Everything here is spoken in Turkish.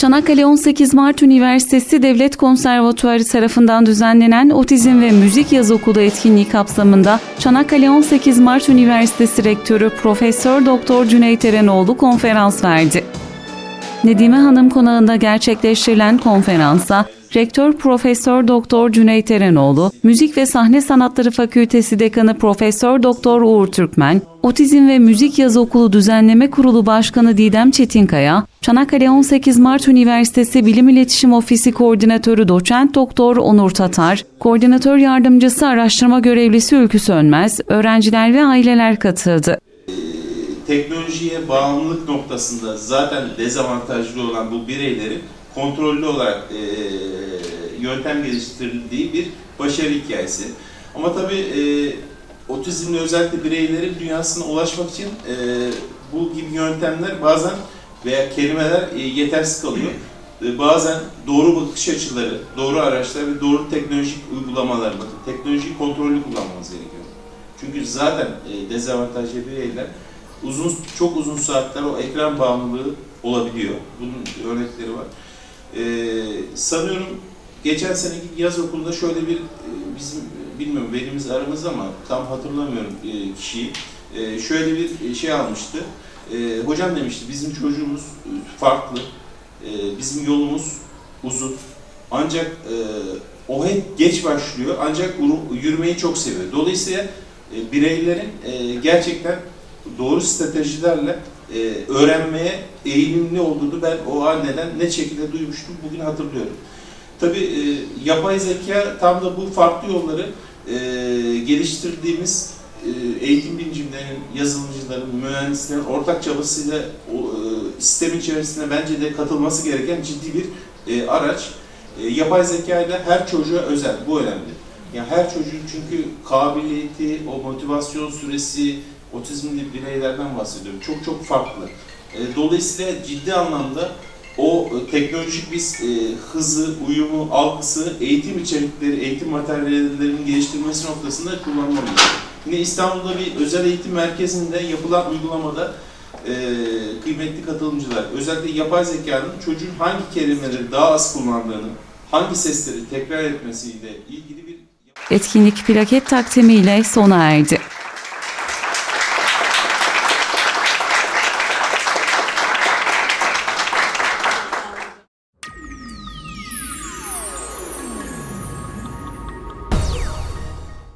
Çanakkale 18 Mart Üniversitesi Devlet Konservatuarı tarafından düzenlenen Otizm ve Müzik Yaz Okulu etkinliği kapsamında Çanakkale 18 Mart Üniversitesi Rektörü Profesör Doktor Cüneyt Erenoğlu konferans verdi. Nedime Hanım konağında gerçekleştirilen konferansa Rektör Profesör Doktor Cüneyt Erenoğlu, Müzik ve Sahne Sanatları Fakültesi Dekanı Profesör Doktor Uğur Türkmen, Otizm ve Müzik Yaz Okulu Düzenleme Kurulu Başkanı Didem Çetinkaya, Çanakkale 18 Mart Üniversitesi Bilim İletişim Ofisi Koordinatörü Doçent Doktor Onur Tatar, Koordinatör Yardımcısı Araştırma Görevlisi Ülkü Sönmez, öğrenciler ve aileler katıldı. teknolojiye bağımlılık noktasında zaten dezavantajlı olan bu bireylerin kontrollü olarak e, yöntem geliştirildiği bir başarı hikayesi. Ama tabii e, otizmli özellikle bireylerin dünyasına ulaşmak için e, bu gibi yöntemler bazen veya kelimeler e, yetersiz kalıyor. E, bazen doğru bakış açıları, doğru araçlar ve doğru teknolojik uygulamalar, bakın teknolojiyi kontrollü kullanmamız gerekiyor. Çünkü zaten e, dezavantajlı bireyler uzun çok uzun saatler o ekran bağımlılığı olabiliyor. Bunun örnekleri var. Ee, sanıyorum geçen seneki yaz okulunda şöyle bir e, bizim bilmiyorum velimiz aramızda ama tam hatırlamıyorum e, kişiyi. E, şöyle bir şey almıştı. Hocam demişti bizim çocuğumuz farklı. Bizim yolumuz uzun. Ancak o hep geç başlıyor. Ancak yürümeyi çok seviyor. Dolayısıyla bireylerin gerçekten doğru stratejilerle e, öğrenmeye eğilimli olduğunu ben o anneden ne şekilde duymuştum bugün hatırlıyorum. Tabii e, yapay zeka tam da bu farklı yolları e, geliştirdiğimiz e, eğitim bilimcilerinin, yazılımcıların, mühendislerin ortak çabasıyla o e, sistem içerisine bence de katılması gereken ciddi bir e, araç. E, yapay zeka ile her çocuğa özel, bu önemli. Yani her çocuğun çünkü kabiliyeti, o motivasyon süresi, otizmli bireylerden bahsediyorum. Çok çok farklı. E, Dolayısıyla ciddi anlamda o e, teknolojik biz e, hızı, uyumu, algısı, eğitim içerikleri, eğitim materyallerinin geliştirilmesi noktasında kullanmalıyız. Yine İstanbul'da bir özel eğitim merkezinde yapılan uygulamada e, kıymetli katılımcılar, özellikle yapay zekanın çocuğun hangi kelimeleri daha az kullandığını, hangi sesleri tekrar etmesiyle ilgili bir Etkinlik plaket takdimiyle sona erdi.